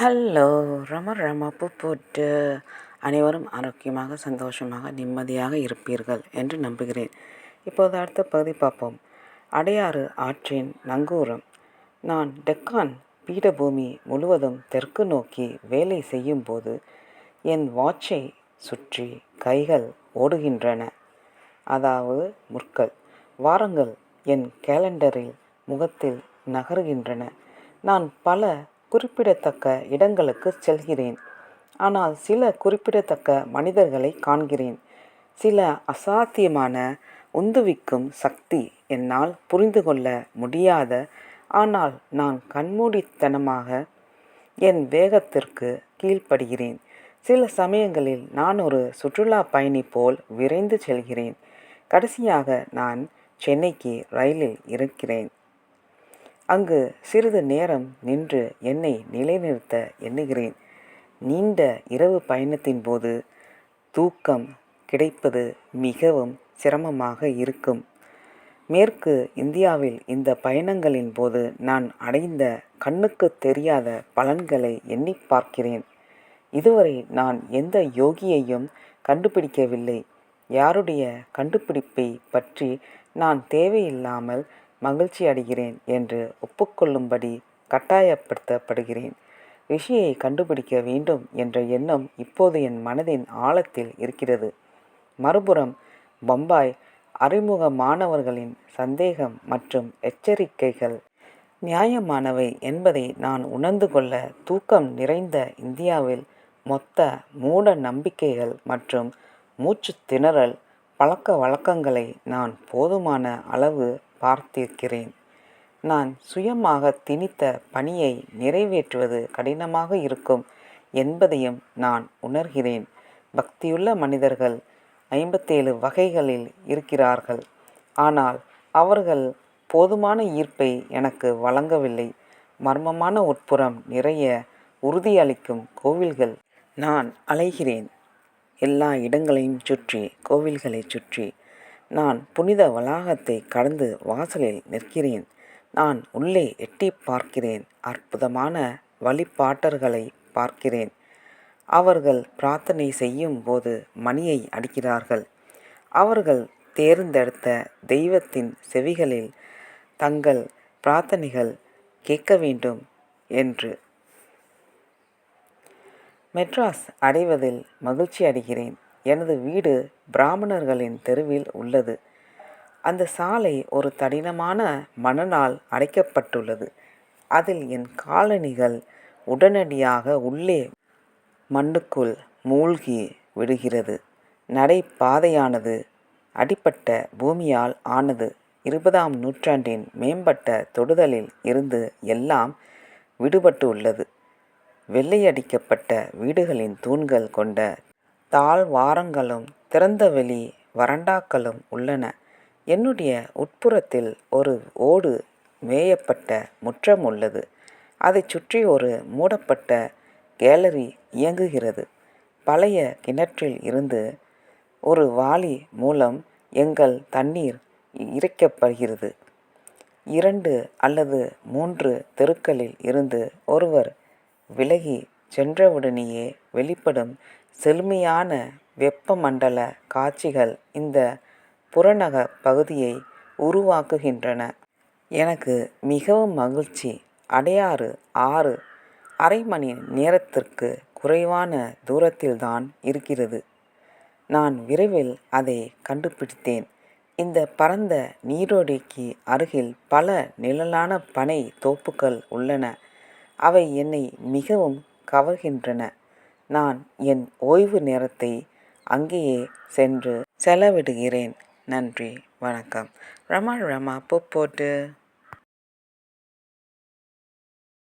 Hello ரம ரம பூ போட்டு அனைவரும் ஆரோக்கியமாக சந்தோஷமாக நிம்மதியாக இருப்பீர்கள் என்று நம்புகிறேன். இப்போது அடுத்த பகுதி பார்ப்போம். அடையாறு ஆற்றின் நங்கூரம். நான் டெக்கான் பீடபூமி முழுவதும் தெற்கு நோக்கி வேலை செய்யும்போது என் வாட்சை சுற்றி கைகள் ஓடுகின்றன. அதாவது முற்கள். வாரங்கள் என் கேலண்டரில் முகத்தில் நகருகின்றன. நான் பல குறிப்பிடத்தக்க இடங்களுக்கு செல்கிறேன். ஆனால் சில குறிப்பிடத்தக்க மனிதர்களை காண்கிறேன். சில அசாத்தியமான உந்துவிக்கும் சக்தி என்னால் புரிந்து கொள்ள முடியாத ஆனால் நான் கண்மூடித்தனமாக என் வேகத்திற்கு கீழ்ப்படுகிறேன். சில சமயங்களில் நான் ஒரு சுற்றுலா பயணி போல் விரைந்து செல்கிறேன். கடைசியாக நான் சென்னைக்கு ரயிலில் இருக்கிறேன். அங்கு சிறிது நேரம் நின்று என்னை நிலைநிறுத்த எண்ணுகிறேன். நீண்ட இரவு பயணத்தின் போது தூக்கம் கிடைப்பது மிகவும் சிரமமாக இருக்கும். மேற்கு இந்தியாவில் இந்த பயணங்களின் போது நான் அடைந்த கண்ணுக்கு தெரியாத பலன்களை எண்ணி பார்க்கிறேன். இதுவரை நான் எந்த யோகியையும் கண்டுபிடிக்கவில்லை. யாருடைய கண்டுபிடிப்பை பற்றி நான் தேவையில்லாமல் மகிழ்ச்சி அடைகிறேன் என்று ஒப்புக்கொள்ளும்படி கட்டாயப்படுத்தப்படுகிறேன். ரிஷியை கண்டுபிடிக்க வேண்டும் என்ற எண்ணம் இப்போது என் மனதின் ஆழத்தில் இருக்கிறது. மறுபுறம் பம்பாய் அறிமுக மாணவர்களின் சந்தேகம் மற்றும் எச்சரிக்கைகள் நியாயமானவை என்பதை நான் உணர்ந்து கொள்ள தூக்கம் நிறைந்த இந்தியாவில் மொத்த மூட நம்பிக்கைகள் மற்றும் மூச்சு திணறல் பழக்க வழக்கங்களை நான் போதுமான அளவு பார்த்திருக்கிறேன். நான் சுயமாக திணித்த பணியை நிறைவேற்றுவது கடினமாக இருக்கும் என்பதையும் நான் உணர்கிறேன். பக்தியுள்ள மனிதர்கள் ஐம்பத்தேழு வகைகளில் இருக்கிறார்கள். ஆனால் அவர்கள் போதுமான ஈர்ப்பை எனக்கு வழங்கவில்லை. மர்மமான உட்புறம் நிறைய உறுதியளிக்கும் கோவில்கள் நான் அலைகிறேன். எல்லா இடங்களையும் சுற்றி கோவில்களை சுற்றி நான் புனித வளாகத்தை கடந்து வாசலில் நிற்கிறேன். நான் உள்ளே எட்டி பார்க்கிறேன். அற்புதமான வழிபாட்டர்களை பார்க்கிறேன். அவர்கள் பிரார்த்தனை செய்யும் போது மணியை அடிக்கிறார்கள். அவர்கள் தேர்ந்தெடுத்த தெய்வத்தின் செவிகளில் தங்கள் பிரார்த்தனைகள் கேட்க வேண்டும் என்று. மெட்ராஸ் அடைவதில் மகிழ்ச்சி அடைகிறேன். எனது வீடு பிராமணர்களின் தெருவில் உள்ளது. அந்த சாலை ஒரு தடினமான மணலால் அடைக்கப்பட்டுள்ளது. அதில் என் காலணிகள் உடனடியாக உள்ளே மண்ணுக்குள் மூழ்கி விடுகிறது. நடைபாதையானது அடிப்பட்ட பூமியால் ஆனது. இருபதாம் நூற்றாண்டின் மேம்பட்ட தொடுதலில் இருந்து எல்லாம் விடுபட்டு உள்ளது வெள்ளையடிக்கப்பட்ட வீடுகளின் தூண்கள் கொண்ட தாழ்வாரங்களும் திறந்தவெளி வராண்டாக்களும் உள்ளன. என்னுடைய உட்புறத்தில் ஒரு ஓடு மேயப்பட்ட முற்றம் உள்ளது. அதைச் சுற்றி ஒரு மூடப்பட்ட கேலரி இயங்குகிறது. பழைய கிணற்றில் இருந்து ஒரு வாளி மூலம் எங்கள் தண்ணீர் இறைக்கப்படுகிறது. இரண்டு அல்லது மூன்று தெருக்களில் இருந்து ஒருவர் விலகி சென்றவுடனேயே வெளிப்படும் செழுமையான வெப்பமண்டல காட்சிகள் இந்த புறநகர் பகுதியை உருவாக்குகின்றன. எனக்கு மிகவும் மகிழ்ச்சி அடையாறு ஆறு அரை மணி நேரத்திற்கு குறைவான தூரத்தில்தான் இருக்கிறது. நான் விரைவில் அதை கண்டுபிடித்தேன். இந்த பரந்த நீரோடைக்கு அருகில் பல நிழலான பனை தோப்புகள் உள்ளன. அவை என்னை மிகவும் கவர்கின்றன. நான் என் ஓய்வு நேரத்தை அங்கேயே சென்று செலவிடுகிறேன். நன்றி வணக்கம். ரமா ரமா பூ போட்டு.